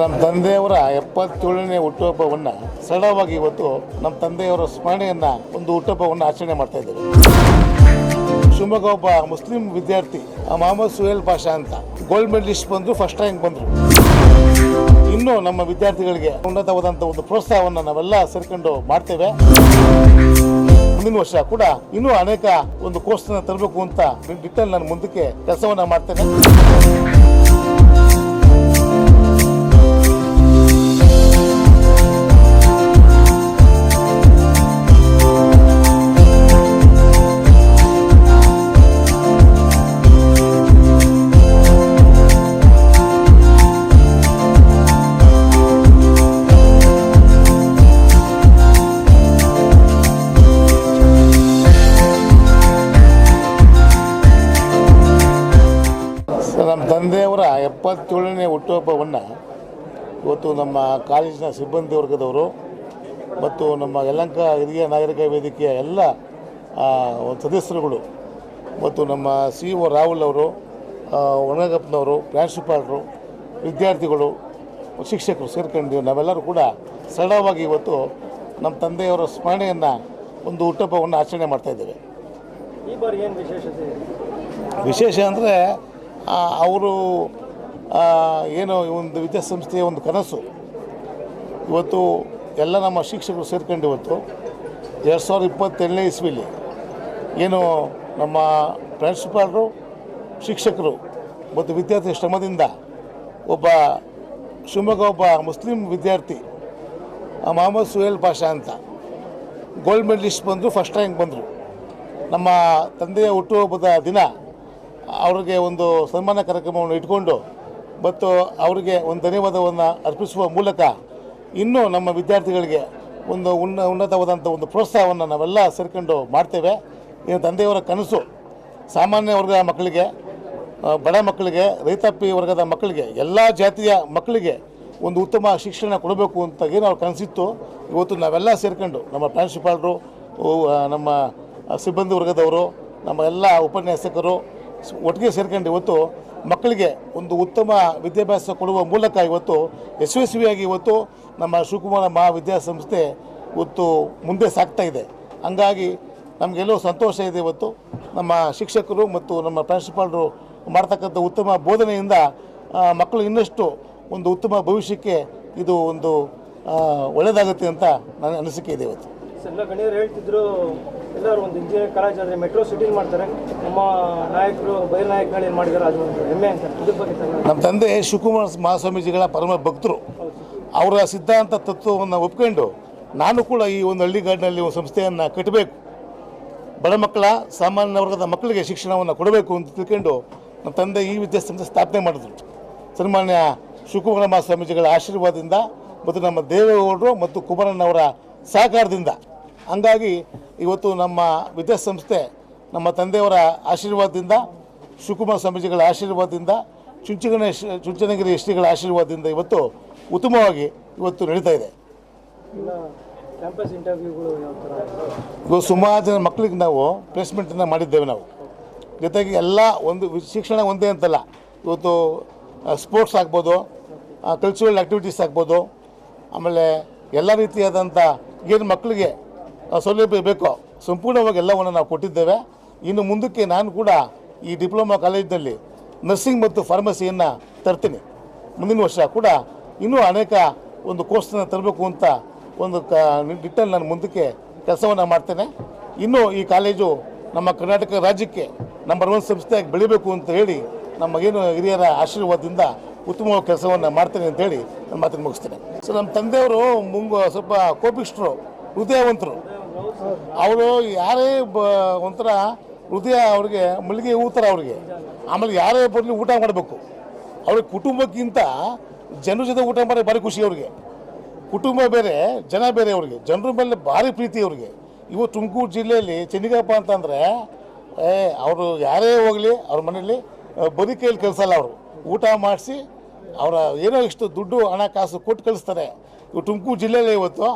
ನಮ್ಮ ತಂದೆಯವರ ಎಪ್ಪತ್ತೇಳನೇ ಹುಟ್ಟುಹಬ್ಬವನ್ನು ಸರಳವಾಗಿ ಇವತ್ತು ನಮ್ಮ ತಂದೆಯವರ ಸ್ಮರಣೆಯನ್ನು ಒಂದು ಹುಟ್ಟುಹಬ್ಬವನ್ನು ಆಚರಣೆ ಮಾಡ್ತಾ ಇದ್ದೇವೆ. ಶಿವಮೊಗ್ಗ ಒಬ್ಬ ಮುಸ್ಲಿಂ ವಿದ್ಯಾರ್ಥಿ ಮೊಹಮ್ಮದ್ ಸುಹೇಲ್ ಪಾಷಾ ಅಂತ. ಗೋಲ್ಡ್ ಮೆಡಲಿಸ್ಟ್ ಬಂದರು ಫಸ್ಟ್ ರ್ಯಾಂಕ್ ಬಂದರು. ಇನ್ನು ನಮ್ಮ ವಿದ್ಯಾರ್ಥಿಗಳಿಗೆ ಉನ್ನತವಾದಂಥ ಒಂದು ಪ್ರೋತ್ಸಾಹವನ್ನು ನಾವೆಲ್ಲ ಸೇರ್ಕೊಂಡು ಮಾಡ್ತೇವೆ. ಮುಂದಿನ ವರ್ಷ ಕೂಡ ಇನ್ನೂ ಅನೇಕ ಒಂದು ಕೋರ್ಸ್ನ ತರಬೇಕು ಅಂತ ಡಿಟೇಲ್ ನಾನು ಮುಂದಕ್ಕೆ ಕೆಲಸವನ್ನು ಮಾಡ್ತೇನೆ. ತಂದೆಯವರ ಎಪ್ಪತ್ತೇಳನೇ ಹುಟ್ಟುಹಬ್ಬವನ್ನು ಇವತ್ತು ನಮ್ಮ ಕಾಲೇಜಿನ ಸಿಬ್ಬಂದಿ ವರ್ಗದವರು ಮತ್ತು ನಮ್ಮ ಯಲಂಕ ಹಿರಿಯ ನಾಗರಿಕ ವೇದಿಕೆಯ ಎಲ್ಲ ಸದಸ್ಯರುಗಳು ಮತ್ತು ನಮ್ಮ ಸಿ ಒ ರಾಹುಲ್ ಅವರು ಒಣಗಪ್ಪನವರು ಪ್ರಾಂಶುಪಾಲರು ವಿದ್ಯಾರ್ಥಿಗಳು ಶಿಕ್ಷಕರು ಸೇರ್ಕೊಂಡಿದ್ದೀವಿ ನಾವೆಲ್ಲರೂ ಕೂಡ ಸರಳವಾಗಿ ಇವತ್ತು ನಮ್ಮ ತಂದೆಯವರ ಸ್ಮರಣೆಯನ್ನು ಒಂದು ಹುಟ್ಟುಹಬ್ಬವನ್ನು ಆಚರಣೆ ಮಾಡ್ತಾಯಿದ್ದೇವೆ? ವಿಶೇಷ ಅಂದರೆ ಅವರು ಏನು ಒಂದು ವಿದ್ಯಾಸಂಸ್ಥೆಯ ಒಂದು ಕನಸು. ಇವತ್ತು ಎಲ್ಲ ನಮ್ಮ ಶಿಕ್ಷಕರು ಸೇರ್ಕೊಂಡು ಇವತ್ತು ಎರಡು ಸಾವಿರದ ಇಪ್ಪತ್ತೆರಡನೇ ಇಸ್ವಿಲಿ ಏನು ನಮ್ಮ ಪ್ರಿನ್ಸಿಪಾಲ್ರು, ಶಿಕ್ಷಕರು ಮತ್ತು ವಿದ್ಯಾರ್ಥಿ ಶ್ರಮದಿಂದ ಒಬ್ಬ ಶಿವಮೊಗ್ಗ ಒಬ್ಬ ಮುಸ್ಲಿಂ ವಿದ್ಯಾರ್ಥಿ ಮೊಹಮ್ಮದ್ ಸುಹೇಲ್ ಪಾಷಾ ಅಂತ ಗೋಲ್ಡ್ ಮೆಡಲಿಸ್ಟ್ ಬಂದರು ಫಸ್ಟ್ ರ್ಯಾಂಕ್ ಬಂದರು. ನಮ್ಮ ತಂದೆಯ ಹುಟ್ಟುಹಬ್ಬದ ದಿನ ಅವರಿಗೆ ಒಂದು ಸನ್ಮಾನ ಕಾರ್ಯಕ್ರಮವನ್ನು ಇಟ್ಕೊಂಡು ಮತ್ತು ಅವರಿಗೆ ಒಂದು ಧನ್ಯವಾದವನ್ನು ಅರ್ಪಿಸುವ ಮೂಲಕ ಇನ್ನೂ ನಮ್ಮ ವಿದ್ಯಾರ್ಥಿಗಳಿಗೆ ಒಂದು ಉನ್ನ ಉನ್ನತವಾದಂಥ ಒಂದು ಪ್ರೋತ್ಸಾಹವನ್ನು ನಾವೆಲ್ಲ ಸೇರ್ಕೊಂಡು ಮಾಡ್ತೇವೆ. ಇನ್ನು ತಂದೆಯವರ ಕನಸು. ಸಾಮಾನ್ಯ ವರ್ಗದ ಮಕ್ಕಳಿಗೆ ಬಡ ಮಕ್ಕಳಿಗೆ, ರೈತಾಪಿ ವರ್ಗದ ಮಕ್ಕಳಿಗೆ, ಎಲ್ಲ ಜಾತಿಯ ಮಕ್ಕಳಿಗೆ ಒಂದು ಉತ್ತಮ ಶಿಕ್ಷಣ ಕೊಡಬೇಕು ಅಂತ ಏನು ಅವ್ರ ಕನಸಿತ್ತು. ಇವತ್ತು ನಾವೆಲ್ಲ ಸೇರ್ಕೊಂಡು ನಮ್ಮ ಪ್ರಾಂಶುಪಾಲರು ನಮ್ಮ ಸಿಬ್ಬಂದಿ ವರ್ಗದವರು, ನಮ್ಮ ಎಲ್ಲ ಉಪನ್ಯಾಸಕರು ಒಟ್ಟಿಗೆ ಸೇರ್ಕೊಂಡು ಇವತ್ತು ಮಕ್ಕಳಿಗೆ ಒಂದು ಉತ್ತಮ ವಿದ್ಯಾಭ್ಯಾಸ ಕೊಡುವ ಮೂಲಕ ಇವತ್ತು ಯಶಸ್ವಿಯಾಗಿ ಇವತ್ತು ನಮ್ಮ ಶಿವಕುಮಾರ ಮಹಾವಿದ್ಯಾಸಂಸ್ಥೆ ಇವತ್ತು ಮುಂದೆ ಸಾಗ್ತಾ ಇದೆ. ಹಂಗಾಗಿ ನಮಗೆಲ್ಲೋ ಸಂತೋಷ ಇದೆ ಇವತ್ತು. ನಮ್ಮ ಶಿಕ್ಷಕರು ಮತ್ತು ನಮ್ಮ ಪ್ರಿನ್ಸಿಪಾಲ್ರು ಮಾಡ್ತಕ್ಕಂಥ ಉತ್ತಮ ಬೋಧನೆಯಿಂದ ಮಕ್ಕಳು ಇನ್ನಷ್ಟು ಒಂದು ಉತ್ತಮ ಭವಿಷ್ಯಕ್ಕೆ ಇದು ಒಂದು ಒಳ್ಳೆಯದಾಗುತ್ತೆ ಅಂತ ನನ್ನ ಅನಿಸಿಕೆ ಇದೆ ಇವತ್ತು. ಗಣ್ಯರು ಹೇಳ್ತಿದ್ರು ಎಲ್ಲರೂ ಒಂದು ಇಂಜಿನಿಯರಿಂಗ್ ಕಾಲೇಜ್ ಆದರೆ ಮೆಟ್ರೋ ಸಿಟಿಲಿ ಮಾಡ್ತಾರೆ. ನಮ್ಮ ನಾಯಕರು, ಬಯಲು ನಾಯಕಗಳು ಏನು ಮಾಡಿದ್ದಾರೆ ಅದು ಒಂದು ಹೆಮ್ಮೆ ಅಂತ ಇದ್ರ ಬಗ್ಗೆ ನಮ್ಮ ತಂದೆ ಶಿವಕುಮಾರ ಮಹಾಸ್ವಾಮೀಜಿಗಳ ಪರಮ ಭಕ್ತರು. ಅವರ ಸಿದ್ಧಾಂತ ತತ್ವವನ್ನು ಒಪ್ಕೊಂಡು ನಾನು ಕೂಡ ಈ ಒಂದು ಹಳ್ಳಿಗಾಡಿನಲ್ಲಿ ಒಂದು ಸಂಸ್ಥೆಯನ್ನು ಕಟ್ಟಬೇಕು ಬಡ ಮಕ್ಕಳ, ಸಾಮಾನ್ಯ ವರ್ಗದ ಮಕ್ಕಳಿಗೆ ಶಿಕ್ಷಣವನ್ನು ಕೊಡಬೇಕು ಅಂತ ತಿಳ್ಕೊಂಡು ನಮ್ಮ ತಂದೆ ಈ ವಿದ್ಯಾಸಂಸ್ಥೆ ಸ್ಥಾಪನೆ ಮಾಡಿದ್ರು. ಸನ್ಮಾನ್ಯ ಶಿವಕುಮಾರ ಮಹಾಸ್ವಾಮೀಜಿಗಳ ಆಶೀರ್ವಾದದಿಂದ ಮತ್ತು ನಮ್ಮ ದೇವೇಗೌಡರು ಮತ್ತು ಕುಮಾರಣ್ಣವರ ಸಹಕಾರದಿಂದ. ಹಂಗಾಗಿ ಇವತ್ತು ನಮ್ಮ ವಿದ್ಯಾಸಂಸ್ಥೆ ನಮ್ಮ ತಂದೆಯವರ ಆಶೀರ್ವಾದದಿಂದ, ಶಿವಕುಮಾರ ಸ್ವಾಮೀಜಿಗಳ ಆಶೀರ್ವಾದದಿಂದ ಚುಂಚಗಣೇಶ್ ಚುಂಚನಗಿರಿ ಶ್ರೀಗಳ ಆಶೀರ್ವಾದದಿಂದ ಇವತ್ತು ಉತ್ತಮವಾಗಿ ಇವತ್ತು ನಡೀತಾ ಇದೆ. ಇವು ಸುಮಾರು ಜನ ಮಕ್ಕಳಿಗೆ ನಾವು ಪ್ಲೇಸ್ಮೆಂಟನ್ನು ಮಾಡಿದ್ದೇವೆ ನಾವು. ಜೊತೆಗೆ ಎಲ್ಲ ಒಂದು ಶಿಕ್ಷಣ ಒಂದೇ ಅಂತಲ್ಲ. ಇವತ್ತು ಸ್ಪೋರ್ಟ್ಸ್ ಆಗ್ಬೋದು ಕಲ್ಚರಲ್ ಆ್ಯಕ್ಟಿವಿಟೀಸ್ ಆಗ್ಬೋದು. ಆಮೇಲೆ ಎಲ್ಲ ರೀತಿಯಾದಂಥ ಏನು ಮಕ್ಕಳಿಗೆ ಸೌಲಭ್ಯ ಬೇಕು ಸಂಪೂರ್ಣವಾಗಿ ಎಲ್ಲವನ್ನು ನಾವು ಕೊಟ್ಟಿದ್ದೇವೆ. ಇನ್ನು ಮುಂದಕ್ಕೆ ನಾನು ಕೂಡ ಈ ಡಿಪ್ಲೊಮಾ ಕಾಲೇಜಿನಲ್ಲಿ ನರ್ಸಿಂಗ್ ಮತ್ತು ಫಾರ್ಮಸಿಯನ್ನು ತರ್ತೀನಿ. ಮುಂದಿನ ವರ್ಷ ಕೂಡ ಇನ್ನೂ ಅನೇಕ ಒಂದು ಕೋರ್ಸನ್ನು ತರಬೇಕು ಅಂತ ಒಂದು ಕ ನಿಟ್ಟಲ್ಲಿ ನಾನು ಮುಂದಕ್ಕೆ ಕೆಲಸವನ್ನು ಮಾಡ್ತೇನೆ. ಇನ್ನೂ ಈ ಕಾಲೇಜು ನಮ್ಮ ಕರ್ನಾಟಕ ರಾಜ್ಯಕ್ಕೆ ನಂಬರ್ ಒನ್ ಸಂಸ್ಥೆಯಾಗಿ ಬೆಳಿಬೇಕು ಅಂತ ಹೇಳಿ ನಮ್ಮ ಏನು ಹಿರಿಯರ ಆಶೀರ್ವಾದದಿಂದ ಉತ್ತಮವಾದ ಕೆಲಸವನ್ನು ಮಾಡ್ತೇನೆ ಅಂತ ಹೇಳಿ ನನ್ನ ಮಾತನ್ನು ಮುಗಿಸ್ತೇನೆ. ಸೊ ನಮ್ಮ ತಂದೆಯವರು ಮುಂಗು ಸ್ವಲ್ಪ ಕೋಪಿಷ್ಟ್ರು, ಹೃದಯವಂತರು. ಅವರು ಯಾರೇ ಬ, ಒಂಥರ ಹೃದಯ ಅವ್ರಿಗೆ, ಮಲ್ಲಿಗೆ ಹೂ ಥರ ಅವ್ರಿಗೆ. ಆಮೇಲೆ ಯಾರೇ ಬರಲಿ ಊಟ ಮಾಡಬೇಕು. ಅವ್ರಿಗೆ ಕುಟುಂಬಕ್ಕಿಂತ ಜನರ ಜೊತೆ ಊಟ ಮಾಡಿ ಭಾರಿ ಖುಷಿ ಅವ್ರಿಗೆ. ಕುಟುಂಬ ಬೇರೆ, ಜನ ಬೇರೆ ಅವ್ರಿಗೆ. ಜನರ ಮೇಲೆ ಭಾರಿ ಪ್ರೀತಿ ಅವ್ರಿಗೆ. ಇವು ತುಮಕೂರು ಜಿಲ್ಲೆಯಲ್ಲಿ ಚೆನ್ನಿಗಪ್ಪ ಅಂತಂದರೆ, ಏ, ಅವರು ಯಾರೇ ಹೋಗಲಿ, ಅವ್ರ ಮನೇಲಿ ಬದುಕೆಯಲ್ಲಿ ಕೈಯಲ್ಲಿ ಅವರು. ಊಟ ಮಾಡಿಸಿ, ಅವರ ಏನೋ ಇಷ್ಟು ದುಡ್ಡು, ಹಣ, ಕಾಸು ಕೊಟ್ಟು ಕಳಿಸ್ತಾರೆ. ಇವು ತುಮಕೂರು ಜಿಲ್ಲೆಯಲ್ಲಿ ಇವತ್ತು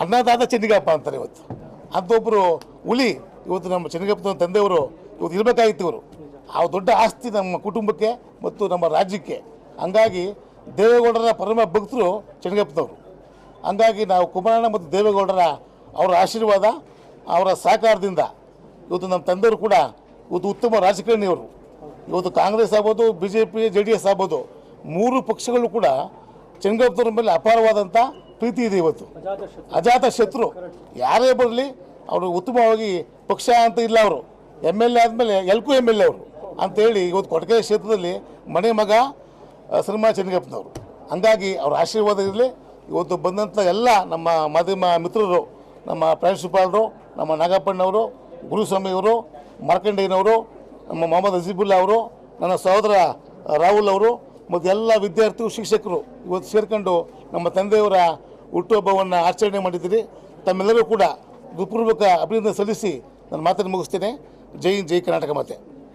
ಅನ್ನದಾತ ಚೆನ್ನಿಗಪ್ಪ ಅಂತಾರೆ ಇವತ್ತು. ಅಂಥೊಬ್ಬರು ಹುಲಿ, ಇವತ್ತು ನಮ್ಮ ಚೆನ್ನಗಪ್ಪನ ತಂದೆಯವರು ಇವತ್ತು ಇರಬೇಕಾಗಿತ್ತು ಇವರು. ಆ ದೊಡ್ಡ ಆಸ್ತಿ ನಮ್ಮ ಕುಟುಂಬಕ್ಕೆ ಮತ್ತು ನಮ್ಮ ರಾಜ್ಯಕ್ಕೆ. ಹಂಗಾಗಿ ದೇವೇಗೌಡರ ಪರಮ ಭಕ್ತರು ಚೆನ್ನಗಪ್ಪನವರು ಹಂಗಾಗಿ ನಾವು ಕುಮಾರಣ್ಣ ಮತ್ತು ದೇವೇಗೌಡರ ಅವರ ಆಶೀರ್ವಾದ, ಅವರ ಸಹಕಾರದಿಂದ ಇವತ್ತು ನಮ್ಮ ತಂದೆಯವರು ಕೂಡ ಇವತ್ತು ಉತ್ತಮ ರಾಜಕಾರಣಿಯವರು. ಇವತ್ತು ಕಾಂಗ್ರೆಸ್ ಆಗ್ಬೋದು B J P J D S ಆಗ್ಬೋದು, ಮೂರು ಪಕ್ಷಗಳು ಕೂಡ ಚೆನ್ನಗಪ್ಪನವ್ರ ಮೇಲೆ ಅಪಾರವಾದಂಥ ಪ್ರೀತಿ ಇದೆ ಇವತ್ತು. ಅಜಾತ ಶತ್ರು. ಯಾರೇ ಬರಲಿ, ಅವರು ಉತ್ತಮವಾಗಿ ಪಕ್ಷ ಅಂತ ಇಲ್ಲ ಅವರು. ಎಂ ಎಲ್ ಎ ಆದಮೇಲೆ ಎಲ್ಕು ಎಂ ಎಲ್ ಎ ಅವರು. ಅಂತೇಳಿ ಇವತ್ತು ಕೊಡಗೆ ಕ್ಷೇತ್ರದಲ್ಲಿ ಮನೆ ಮಗ ಸಿನಿಮಾ ಚೆನ್ನಗಪ್ಪನವರು ಹಂಗಾಗಿ ಅವ್ರ ಆಶೀರ್ವಾದ ಇರಲಿ. ಇವತ್ತು ಬಂದಂಥ ಎಲ್ಲ ನಮ್ಮ ಮಾಧ್ಯಮ ಮಿತ್ರರು, ನಮ್ಮ ಪ್ರಾಂಶುಪಾಲರು ನಮ್ಮ ನಾಗಪ್ಪಣ್ಣವರು ಗುರುಸ್ವಾಮಿಯವರು ಮಾರ್ಕಂಡೇಯನವರು, ನಮ್ಮ ಮೊಹಮ್ಮದ್ ಅಜೀಬುಲ್ಲಾ ಅವರು, ನನ್ನ ಸಹೋದರ ರಾಹುಲ್ ಅವರು ಮತ್ತು ಎಲ್ಲ ವಿದ್ಯಾರ್ಥಿಗಳು, ಶಿಕ್ಷಕರು ಇವತ್ತು ಸೇರ್ಕೊಂಡು ನಮ್ಮ ತಂದೆಯವರ ಹುಟ್ಟುಹಬ್ಬವನ್ನು ಆಚರಣೆ ಮಾಡಿದ್ದೀರಿ. ತಮ್ಮೆಲ್ಲರೂ ಕೂಡ ಹೃತ್ಪೂರ್ವಕ ಅಭಿನಂದನೆ ಸಲ್ಲಿಸಿ ನನ್ನ ಮಾತನ್ನು ಮುಗಿಸ್ತೇನೆ. ಜೈ ಜೈ ಕರ್ನಾಟಕ ಮಾತೆ.